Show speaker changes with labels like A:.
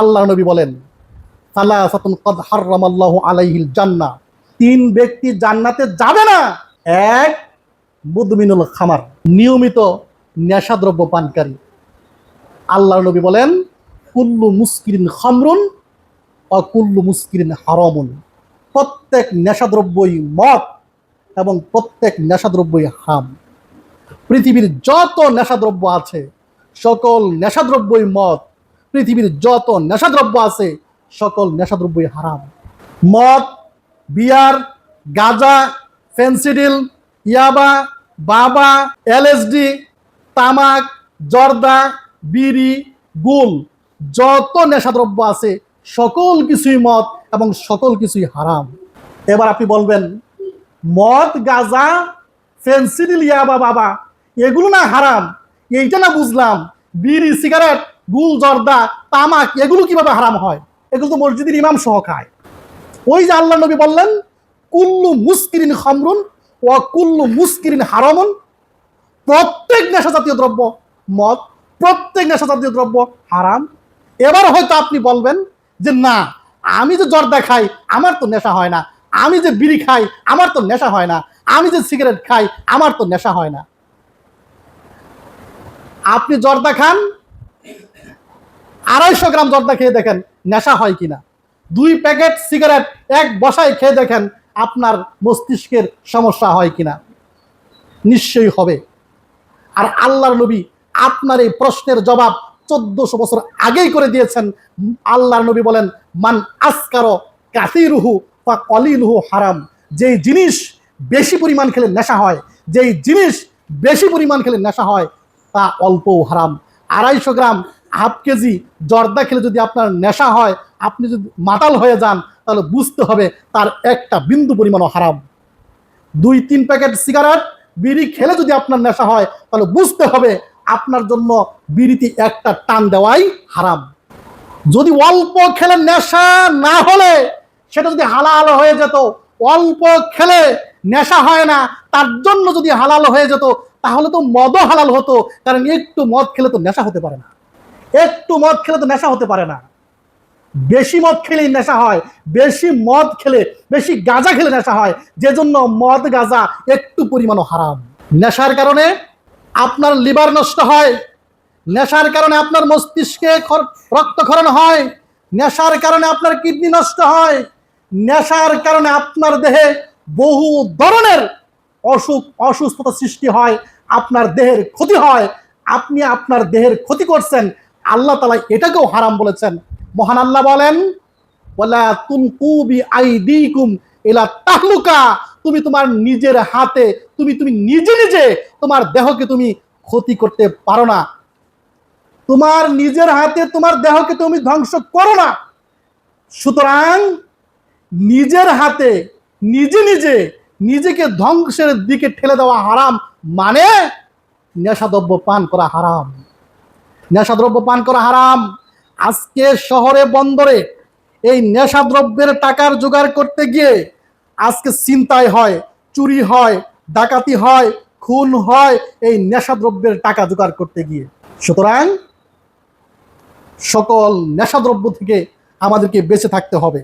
A: আল্লাহ নবী বলেন আলাইহিল তিন ব্যক্তি জান্নাতে যাবে না, এক মুদমিনুল খামার, নিয়মিত নেশাদ্রব্য পানকারী। আল্লাহ নবী বলেন, কুল্লু মুস্কিরিন খামরুন অকুল্লু মুস্কিরিন হারমুন। প্রত্যেক নেশাদ্রব্যই মদ এবং প্রত্যেক নেশাদ্রব্যই হাম পৃথিবীর যত নেশাদ্রব্য আছে, সকল নেশাদ্রব্যই মদ। পৃথিবীর যত নেশাদ্রব্য আছে, সকল নেশাদ্রব্যই হারাম। মদ, বিয়ার, গাঁজা, ফেন্সিডিল, ইয়াবা, বাবা, এলএসডি, তামাক, জর্দা, বিড়ি, গুল, যত নেশাদ্রব্য আছে, সকল কিছুই মদ এবং সকল কিছুই হারাম। এবার আপনি বলবেন, মদ, গাজা, ফেন্সিডিল, ইয়াবা, বাবা, এগুলো না হারাম? এইটা না বুঝলাম। বিড়ি, সিগারেট গুল জর্দা তামাক, এগুলো কীভাবে হারাম হয়? এগুলো তো মসজিদের ইমাম সহ খায়। ওই যে আল্লাহ নবী বললেন, কুল্লু মুস্কিরিন খামরুন ও কুল্লু মুস্কিরিন হারামুন। প্রত্যেক নেশা জাতীয় দ্রব্য মদ, প্রত্যেক নেশা জাতীয় দ্রব্য হারাম। এবার হয়তো আপনি বলবেন যে, না, আমি যে জর্দা খাই, আমার তো নেশা হয় না। আমি যে বিড়ি খাই, আমার তো নেশা হয় না। আমি যে সিগারেট খাই, আমার তো নেশা হয় না। আপনি জর্দা খান আড়াইশো গ্রাম জর্দা খেয়ে দেখেন নেশা হয় কিনা। দুই প্যাকেট সিগারেট এক বসায় খেয়ে দেখেন আপনার মস্তিষ্কের সমস্যা হয় কিনা। নিশ্চয়ই হবে। আর আল্লাহর নবী আপনার এই প্রশ্নের জবাব চোদ্দশো বছর আগেই করে দিয়েছেন। আল্লাহর নবী বলেন, মান আসকারো কাসিরুহু বা কলিলুহু হারাম। যেই জিনিস বেশি পরিমাণ খেলে নেশা হয়, যেই জিনিস বেশি পরিমাণ খেলে নেশা হয়, তা অল্পও হারাম। আড়াইশো গ্রাম হাফ কেজি জর্দা খেলে যদি আপনার নেশা হয়, আপনি যদি মাতাল হয়ে যান, তাহলে বুঝতে হবে তার একটা বিন্দু পরিমাণও হারাম। দুই, তিন প্যাকেট সিগারেট, বিড়ি খেলে যদি আপনার নেশা হয়, তাহলে বুঝতে হবে আপনার জন্য বিড়িতে একটা টান দেওয়াই হারাম। যদি অল্প খেলে নেশা না হলে, সেটা যদি হালাল হয়ে যেত, অল্প খেলে নেশা হয় না, তার জন্য যদি হালাল হয়ে যেত, তাহলে তো মদও হালাল হতো, কারণ একটু মদ খেলে তো নেশা হতে পারে না। একটু মদ খেলে তো নেশা হতে পারে না। বেশি মদ খেলেই নেশা হয়, বেশি মদ খেলে, বেশি গাঁজা খেলে নেশা হয় যে জন্য মদ, গাঁজা একটু পরিমাণও হারাম। নেশার কারণে আপনার লিভার নষ্ট হয়, নেশার কারণে আপনার মস্তিষ্কে রক্তক্ষরণ হয়, নেশার কারণে আপনার কিডনি নষ্ট হয়, নেশার কারণে আপনার দেহে বহু ধরনের অসুখ, অসুস্থতা সৃষ্টি হয়, আপনার দেহের ক্ষতি হয়, আপনি আপনার দেহের ক্ষতি করছেন আল্লাহ তালা এটাকেও হারাম বলেছেন। মহান আল্লাহ বলেন তুমি তোমার নিজের হাতে, তুমি তুমি নিজে নিজে তোমার দেহকে তুমি ক্ষতি করতে পারো না। তোমার নিজের হাতে তোমার দেহকে তুমি ধ্বংস করো না। সুতরাং নিজের হাতে, নিজে নিজে নিজেকে ধ্বংসের দিকে ঠেলে দেওয়া হারাম মানে নেশাদ্রব্য পান করা হারাম। নেশাদ্রব্য পান করা হারাম। আজকে শহরে, বন্দরে এই নেশাদ্রব্যের টাকার জোগাড় করতে গিয়ে আজকে চিন্তায় হয়, চুরি হয়, ডাকাতি হয়, খুন হয় এই নেশাদ্রব্যের টাকা জোগাড় করতে গিয়ে। সুতরাং সকল নেশাদ্রব্য থেকে আমাদেরকে বেঁচে থাকতে হবে।